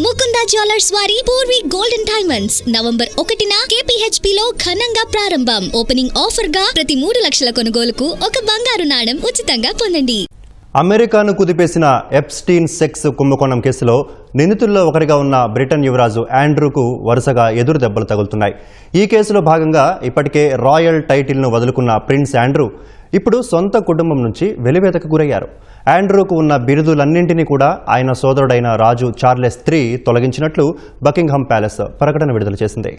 Mukunda jewellers వారి Purvi golden diamonds. November ఒకటిన కేపీహెచ్పి లో ఘనంగా ప్రారంభం. ఓపెనింగ్ ఆఫర్గా ప్రతి మూడు లక్షల కొనుగోలుకు ఒక బంగారు నాణం ఉచితంగా పొందండి. అమెరికాను కుదిపేసిన ఎప్స్టీన్ సెక్స్ కుంభకోణం కేసులో నిందితుల్లో ఒకరిగా ఉన్న బ్రిటన్ యువరాజు ఆండ్రూకు వరుసగా ఎదురు దెబ్బలు తగులుతున్నాయి. ఈ కేసులో భాగంగా ఇప్పటికే రాయల్ టైటిల్ను వదులుకున్న ప్రిన్స్ ఆండ్రూ ఇప్పుడు సొంత కుటుంబం నుంచి వెలివేతకు గురయ్యారు. ఆండ్రూకు ఉన్న బిరుదులన్నింటినీ కూడా ఆయన సోదరుడైన రాజు చార్లెస్ త్రీ తొలగించినట్లు బకింగ్హామ్ ప్యాలెస్ ప్రకటన విడుదల చేసింది.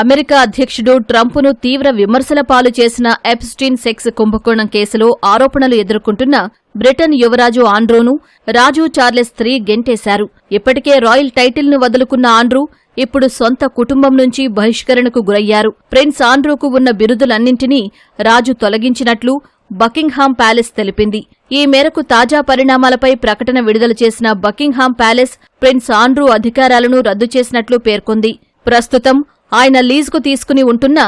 అమెరికా అధ్యక్షుడు ట్రంప్ను తీవ్ర విమర్శల పాలు చేసిన ఎప్స్టీన్ సెక్స్ కుంభకోణం కేసులో ఆరోపణలు ఎదుర్కొంటున్న బ్రిటన్ యువరాజు ఆండ్రూను రాజు చార్లెస్ త్రీ గెంటేశారు. ఇప్పటికే రాయల్ టైటిల్ను వదులుకున్న ఆండ్రూ ఇప్పుడు సొంత కుటుంబం నుంచి బహిష్కరణకు గురయ్యారు. ప్రిన్స్ ఆండ్రూకు ఉన్న బిరుదులన్నింటినీ రాజు తొలగించినట్లు బకింగ్హామ్ ప్యాలెస్ తెలిపింది. ఈ మేరకు తాజా పరిణామాలపై ప్రకటన విడుదల చేసిన బకింగ్హామ్ ప్యాలెస్ ప్రిన్స్ ఆండ్రూ అధికారాలను రద్దు చేసినట్లు పేర్కొంది. ప్రస్తుతం ఆయన లీజుకు తీసుకుని ఉంటున్న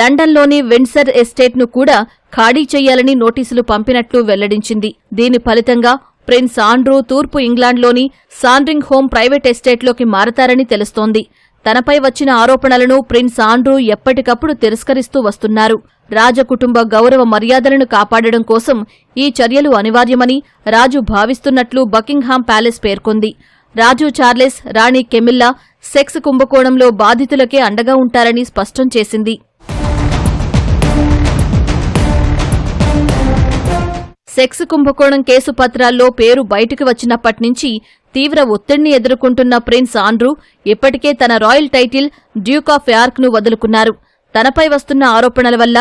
లండన్లోని విండ్సర్ ఎస్టేట్ను కూడా ఖాళీ చేయాలని నోటీసులు పంపినట్లు వెల్లడించింది. దీని ఫలితంగా ప్రిన్స్ ఆండ్రూ తూర్పు ఇంగ్లాండ్లోని సాండ్రింగ్ హోమ్ ప్రైవేట్ ఎస్టేట్లోకి మారతారని తెలుస్తోంది. తనపై వచ్చిన ఆరోపణలను ప్రిన్స్ ఆండ్రూ ఎప్పటికప్పుడు తిరస్కరిస్తూ వస్తున్నారు. రాజకుటుంబ గౌరవ మర్యాదలను కాపాడడం కోసం ఈ చర్యలు అనివార్యమని రాజు భావిస్తున్నట్లు బకింగ్హామ్ ప్యాలెస్ పేర్కొంది. రాజు చార్లెస్ రాణి కెమిల్లా సెక్స్ కుంభకోణంలో బాధితులకే అండగా ఉంటారని స్పష్టం చేసింది. సెక్స్ కుంభకోణం కేసు పత్రాల్లో పేరు బయటకు వచ్చినప్పటి నుంచి తీవ్ర ఒత్తిడిని ఎదుర్కొంటున్న ప్రిన్స్ ఆండ్రూ ఇప్పటికే తన రాయల్ టైటిల్ డ్యూక్ ఆఫ్ యార్క్ను వదులుకున్నారు. తనపై వస్తున్న ఆరోపణల వల్ల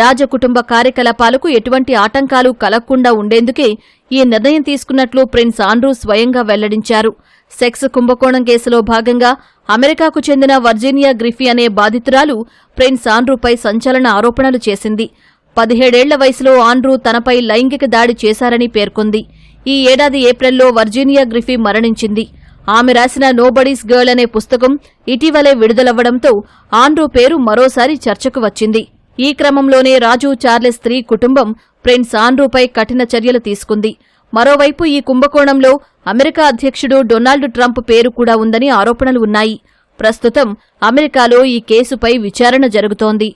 రాజకుటుంబ కార్యకలాపాలకు ఎటువంటి ఆటంకాలు కలగకుండా ఉండేందుకే ఈ నిర్ణయం తీసుకున్నట్లు ప్రిన్స్ ఆండ్రూ స్వయంగా వెల్లడించారు. సెక్స్ కుంభకోణం కేసులో భాగంగా అమెరికాకు చెందిన వర్జీనియా గ్రిఫీ అనే బాధితురాలు ప్రిన్స్ ఆండ్రూపై సంచలన ఆరోపణలు చేసింది. పదిహేడేళ్ళ వయసులో ఆండ్రూ తనపై లైంగిక దాడి చేశారని పేర్కొంది. ఈ ఏడాది ఏప్రిల్లో వర్జీనియా గ్రిఫీ మరణించింది. ఆమె రాసిన నోబడీస్ గర్ల్ అనే పుస్తకం ఇటీవలే విడుదలవ్వడంతో ఆండ్రూ పేరు మరోసారి చర్చకు వచ్చింది. ఈ క్రమంలోనే రాజు చార్లెస్ స్త్రీ కుటుంబం ప్రిన్స్ ఆండ్రూపై కఠిన చర్యలు తీసుకుంది. మరోవైపు ఈ కుంభకోణంలో అమెరికా అధ్యక్షుడు డొనాల్డ్ ట్రంప్ పేరు కూడా ఉందని ఆరోపణలు ఉన్నాయి. ప్రస్తుతం అమెరికాలో ఈ కేసుపై విచారణ జరుగుతోంది.